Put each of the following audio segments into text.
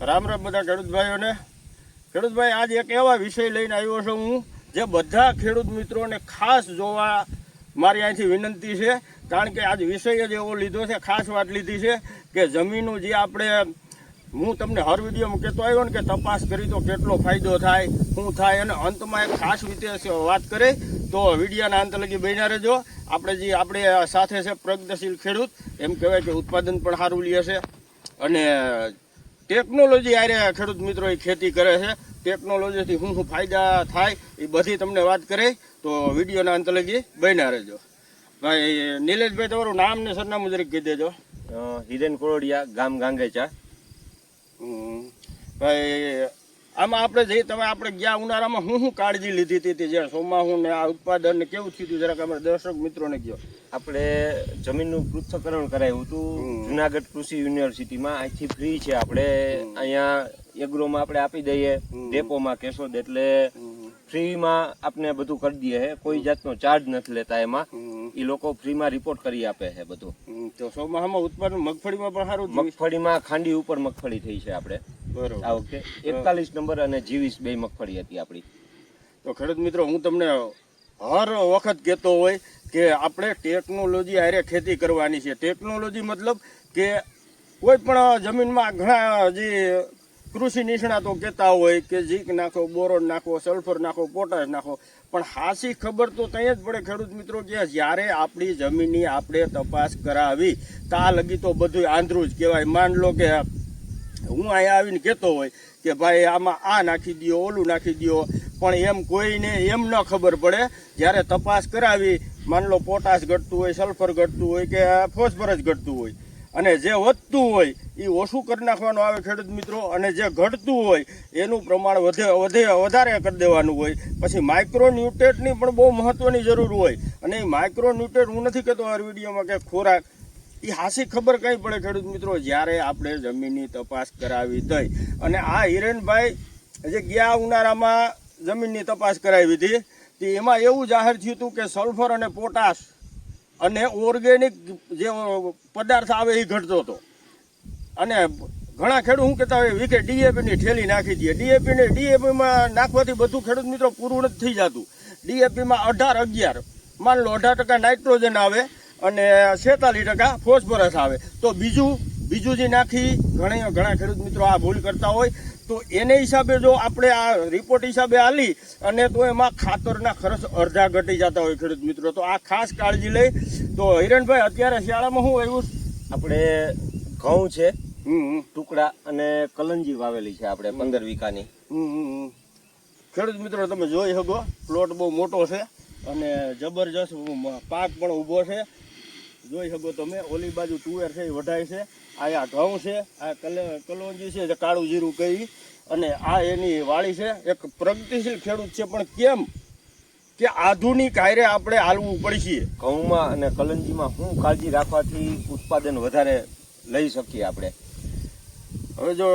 રામ રામ બધા ખેડૂતભાઈઓને ખેડૂતભાઈ આજ એક એવા વિષય લઈને આવ્યો છું હું, જે બધા ખેડૂત મિત્રોને ખાસ જોવા મારી અહીંથી વિનંતી છે. કારણ કે આજ વિષય જ એવો લીધો છે, ખાસ વાત લીધી છે કે જમીનનું જે આપણે, હું તમને હર વિડીયોમાં કહેતો આવ્યો ને કે તપાસ કરી તો કેટલો ફાયદો થાય, શું થાય, અને અંતમાં એક ખાસ રીતે વાત કરે, તો વિડીયાના અંત લગી બન્યા રહેજો. આપણે જે આપણે સાથે છે પ્રગતિશીલ ખેડૂત, એમ કહેવાય કે ઉત્પાદન પણ સારું લે છે. અને ટેકનોલોજી આરે ખેડૂત મિત્રો એ ખેતી કરે છે. ટેકનોલોજીથી શું શું ફાયદા થાય એ બધી તમને વાત કરે. તો વિડીયોના અંત લગી બન્યા રહેજો. ભાઈ નિલેશભાઈ તમારું નામ ને સરનામું જરીક કહી દેજો. હિરેન કોરોડિયા ગામ ગાંગેચા. ભાઈ આમાં આપણે જઈએ તમે આપણે ગયા ઉનાળામાં શું શું કાળજી લીધી હતી જે સોમાહું ને આ ઉત્પાદન ને કેવું થયું હતું? જરાક અમારે દર્શક મિત્રોને ગયો આપણે જમીનનું પૃથ્થકરણ કરાયું હતું જુનાગઢ કૃષિ યુનિવર્સિટીમાં. અહીંથી ફ્રી છે આપણે. અહીંયા એગ્રોમાં આપણે આપી દઈએ. ડેપોમાં કેશોદ એટલે ફ્રીમાં આપણે બધું કરી દઈએ છે કોઈ જાતનો ચાર્જ નથી લેતા એમાં. એ લોકો ફ્રીમાં રિપોર્ટ કરી આપે છે બધું. તો સોમાહામાં ઉત્પાદન મગફળીમાં પણ સારું મગફળીમાં ખાંડી ઉપર મગફળી થઈ છે આપણે. આ વખતે એકતાલીસ નંબર અને જીવીસ બે મગફળી હતી આપણી. તો ખેડૂત મિત્રો હું તમને હર વખત કહેતો હોય કે આપણે ટેકનોલોજી આરે ખેતી કરવાની છે. ટેકનોલોજી મતલબ કે કોઈ પણ જમીનમાં ઘણા જે કૃષિ નિષ્ણાતો કહેતા હોય કે ઝીક નાખો બોરોન નાખો સલ્ફર નાખો પોટાશ નાખો. પણ હાસી ખબર તો ત્યાં જ પડે ખેડૂત મિત્રો કે જ્યારે આપણી જમીનની આપણે તપાસ કરાવી તા લગી તો બધું આંધ્રું જ કહેવાય. માન લો કે હું અહીંયા આવીને કહેતો હોય કે ભાઈ, આમાં આ નાખી દો ઓલું નાખી દ્યો. પણ એમ કોઈને એમ ન ખબર પડે. જ્યારે તપાસ કરાવી, માન લો પોટાશ ઘટતું હોય, સલ્ફર ઘટતું હોય કે ફોસ્ફરસ ઘટતું હોય, અને જે વધતું હોય એ ઓછું કરી નાખવાનું આવે ખેડૂત મિત્રો, અને જે ઘટતું હોય, એનું પ્રમાણ વધે વધે, વધારે કરી દેવાનું હોય. પછી માઇક્રોન્યુટ્રેટની પણ બહુ મહત્ત્વની જરૂર હોય. અને એ માઇક્રોન્યુટ્રેટ હું નથી કહેતો આ વિડીયોમાં કે ખોરાક એ હાસી ખબર કઈ પડે ખેડૂત મિત્રો? જ્યારે આપણે જમીનની તપાસ કરાવી થઈ અને આ હિરેનભાઈ જે ગયા ઉનાળામાં જમીનની તપાસ કરાવી હતી તે એમાં એવું જાહેર થયું હતું કે સલ્ફર અને પોટાશ અને ઓર્ગેનિક જે પદાર્થ આવે એ ઘટતો હતો. અને ઘણા ખેડૂત શું કહેતા હોય, વીકે ડીએપીની ઠેલી નાખી દઈએ ડીએપીને ડીએપીમાં નાખવાથી બધું ખેડૂત મિત્રો પૂરું નથી થઈ જતું. ડીએપીમાં અઢાર અગિયાર, માન લો અઢાર ટકા નાઇટ્રોજન આવે અને છેતાલીસ ટકા ફોસ્ફરસ આવે. તો બીજું બીજું જે નાખી ઘણા ઘણા ખેડૂત મિત્રો આ ભૂલ કરતા હોય તો એને હિસાબે જો આપણે આ રિપોર્ટ હિસાબે આલી અને તો એમાં ખાતરના ખર્ચ અડધા ઘટી જતા હોય ખેડૂત મિત્રો. તો આ ખાસ કાળજી લઈ. તો હિરણભાઈ અત્યારે શિયાળામાં શું આવ્યું આપણે ઘઉં છે. ટુકડા અને કલંજી વાવેલી છે આપણે પંદર વીઘાની. ખેડૂત મિત્રો તમે જોઈ શકો પ્લોટ બહુ મોટો છે અને જબરજસ્ત પાક પણ ઊભો છે. જોઈ શકો તમે ઓલી બાજુ તુવેર છે એ વઢાય છે આ ઘઉં છે આ કલ કલોંજી છે જે કાળું જીરું કહી અને આ એની વાળી છે એક પ્રગતિશીલ ખેડૂત છે પણ કેમ? કે આધુનિક હારે આપણે હાલવું પડશે ઘઉંમાં અને કલંજીમાં શું કાળજી રાખવાથી ઉત્પાદન વધારે લઈ શકીએ આપણે? હવે જો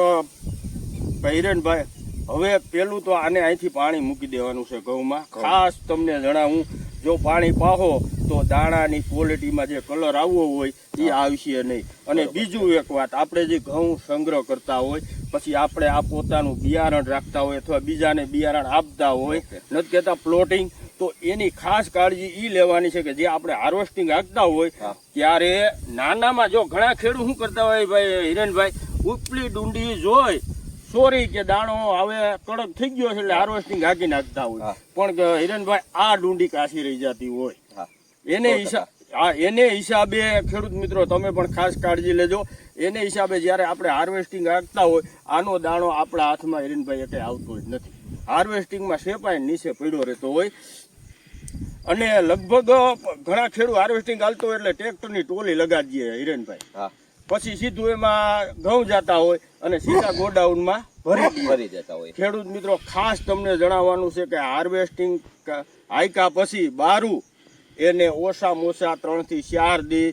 ભાઈ હવે પેલું તો આને અહીંથી પાણી મૂકી દેવાનું છે ઘઉંમાં. ખાસ તમને જણાવું જો પાણી પાહો તો દાણાની ક્વોલિટીમાં જે કલર આવવો હોય એ આવશે નહીં. અને બીજું એક વાત આપણે જે ઘઉં સંગ્રહ કરતા હોય પછી આપણે આ પોતાનું બિયારણ રાખતા હોય અથવા બીજાને બિયારણ આપતા હોય નથી કહેતા પ્લોટિંગ તો એની ખાસ કાળજી એ લેવાની છે કે જે આપણે હાર્વેસ્ટિંગ રાખતા હોય ત્યારે નાનામાં જો ઘણા ખેડૂત શું કરતા હોય ભાઈ હિરેનભાઈ ઉપલી ડુંડી જોઈ સોરી કે દાણો હવે કડક થઈ ગયો છે એટલે હાર્વેસ્ટિંગ હાકી નાખતા હોય. પણ કે હિરેનભાઈ આ ડુંડી કાશી રહી જતી હોય. એને હિસાબ એને હિસાબે ખેડૂત મિત્રો તમે પણ ખાસ કાળજી લેજો. એને હિસાબે જ્યારે આપણે હાર્વેસ્ટિંગ રાખતા હોય આનો દાણો આપણા હાથમાં હિરણભાઈ એટલે આવતો જ નથી. હાર્વેસ્ટિંગમાં શેપાય નીચે પીડો રહેતો હોય. અને લગભગ ઘણા ખેડૂત હાર્વેસ્ટિંગ હાલતો હોય એટલે ટ્રેક્ટરની ટોલી લગાવી દે હિરેનભાઈ હા. પછી સીધું એમાં ઘઉં જતા હોય અને સીધા ગોડાઉનમાં ભરી ભરી જતા હોય. ખેડૂત મિત્રો ખાસ તમને જણાવવાનું છે કે હાર્વેસ્ટિંગ આયકા પછી બારું એને ઓછામાં ઓછા ત્રણથી ચાર દી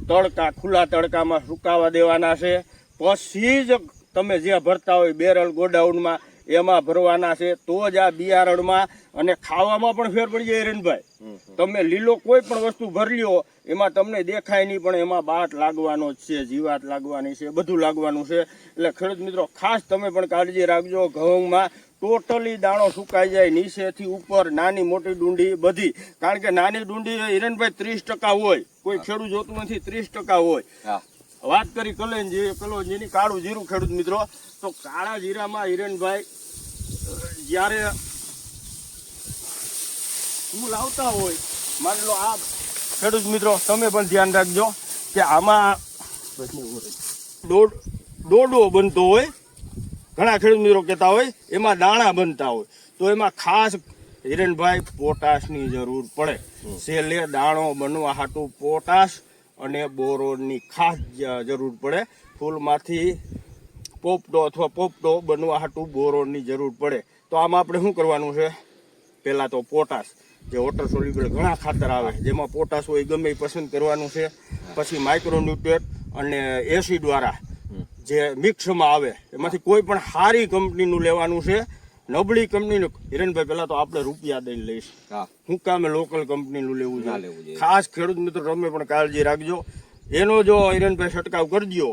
તડકા ખુલ્લા તડકામાં સુકાવા દેવાના છે. પછી જ તમે જે ભરતા હોય બેરલ ગોડાઉનમાં એમાં ભરવાના છે. તો જ આ બિયારણમાં અને ખાવામાં પણ ફેર પડી જાય હમ. તમે લીલો કોઈ પણ વસ્તુ ભરી લ્યો એમાં તમને દેખાય નહીં પણ એમાં બાટ લાગવાનો જ છે જીવાત લાગવાની છે બધું લાગવાનું છે. એટલે ખેડૂત મિત્રો ખાસ તમે પણ કાળજી રાખજો ઘઉંમાં ટોટલી દાણો સુકાઈ જાય નીચેથી ઉપર નાની મોટી ડુંડી બધી. કારણ કે નાની ડુંડી હિરણભાઈ ત્રીસ ટકા હોય કોઈ ખેડૂત જોતું નથી ત્રીસ ટકા હોય. હા. વાત કરી કલેનજી કલોજીની કાળું જીરું ખેડૂત મિત્રો. તો કાળા જીરામાં હિરણભાઈ જ્યારે ફૂલ આવતા હોય માની લો આ ખેડૂત મિત્રો તમે પણ ધ્યાન રાખજો કે આમાં દોડ દોડો બનતો હોય ઘણા ખેડૂત મિત્રો કહેતા હોય એમાં દાણા બનતા હોય. તો એમાં ખાસ હિરણભાઈ પોટાશની જરૂર પડે. સેલે દાણો બનવા હાટું પોટાશ અને બોરોનની ખાસ જરૂર પડે. ફૂલમાંથી પોપટો અથવા પોપટો બનવા હાટું બોરોનની જરૂર પડે. તો આમાં આપણે શું કરવાનું છે? પહેલાં તો પોટાશ. જે વોટર સોલ્યુબલ ઘણા ખાતર આવે જેમાં પોટાશ હોય ગમે પસંદ કરવાનું છે. પછી માઇક્રોન્યુટ્રેટ અને એસી દ્વારા જે મિક્સમાં આવે એમાંથી કોઈ પણ સારી કંપનીનું લેવાનું છે. નબળી કંપનીનું હિરણભાઈ પહેલાં તો આપણે રૂપિયા દઈને લઈશ. હું. કામે લોકલ કંપનીનું લેવું ના લેવું જોઈએ. ખાસ ખેડૂત મિત્રો તમે પણ કાળજી રાખજો. એનો જો હિરણભાઈ છંટકાવ કરજો.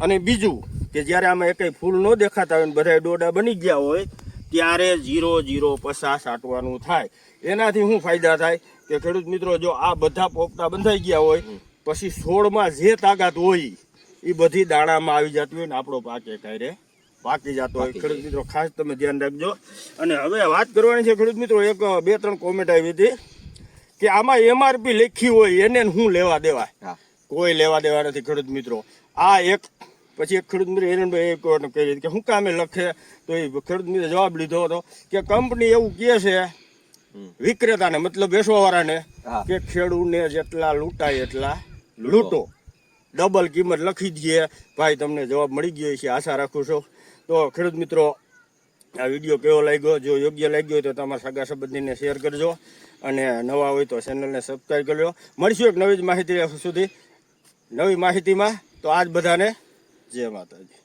અને બીજું કે જ્યારે આમાં એકય ફૂલ ન દેખાતા હોય ને બધા ડોડા બની ગયા હોય ત્યારે જીરો જીરો પચાસ આટવાનું થાય. એનાથી શું ફાયદા થાય? કે ખેડૂત મિત્રો જો આ બધા પોપટા બંધાઈ ગયા હોય પછી છોડમાં જે તાકાત હોય એ બધી દાણામાં આવી જતી હોય ને આપણો પાકે કાંઈ પાકી જતો હોય. ખેડૂત મિત્રો ખાસ તમે ધ્યાન રાખજો. અને હવે વાત કરવાની છે ખેડૂત મિત્રો એક બે ત્રણ કોમેન્ટ આવી હતી કે આમાં એમઆરપી લખી હોય એને હું લેવા દેવા કોઈ લેવા દેવા નથી ખેડૂત મિત્રો. આ એક પછી એક ખેડૂત મિત્ર હિરણભાઈ એક કહી કે શું કામે લખે તો એ ખેડૂત મિત્ર જવાબ લીધો હતો કે કંપની એવું કહે છે વિક્રેતાને મતલબ વેચવાવાળાને કે ખેડૂતને જેટલા લૂંટાય એટલા લૂંટો. ડબલ કિંમત લખી દઈએ ભાઈ તમને જવાબ મળી ગયો છે આશા રાખું છું. તો ખેડૂત મિત્રો આ વીડિયો કેવો લાગ્યો? જો યોગ્ય લાગ્યો હોય તો તમારા સગા સંબંધીને શેર કરજો. અને નવા હોય તો ચેનલને સબસ્ક્રાઈબ કરજો મળીશું એક નવી જ માહિતી સુધી. નવી માહિતીમાં તો આજ બધાને જય માતાજી.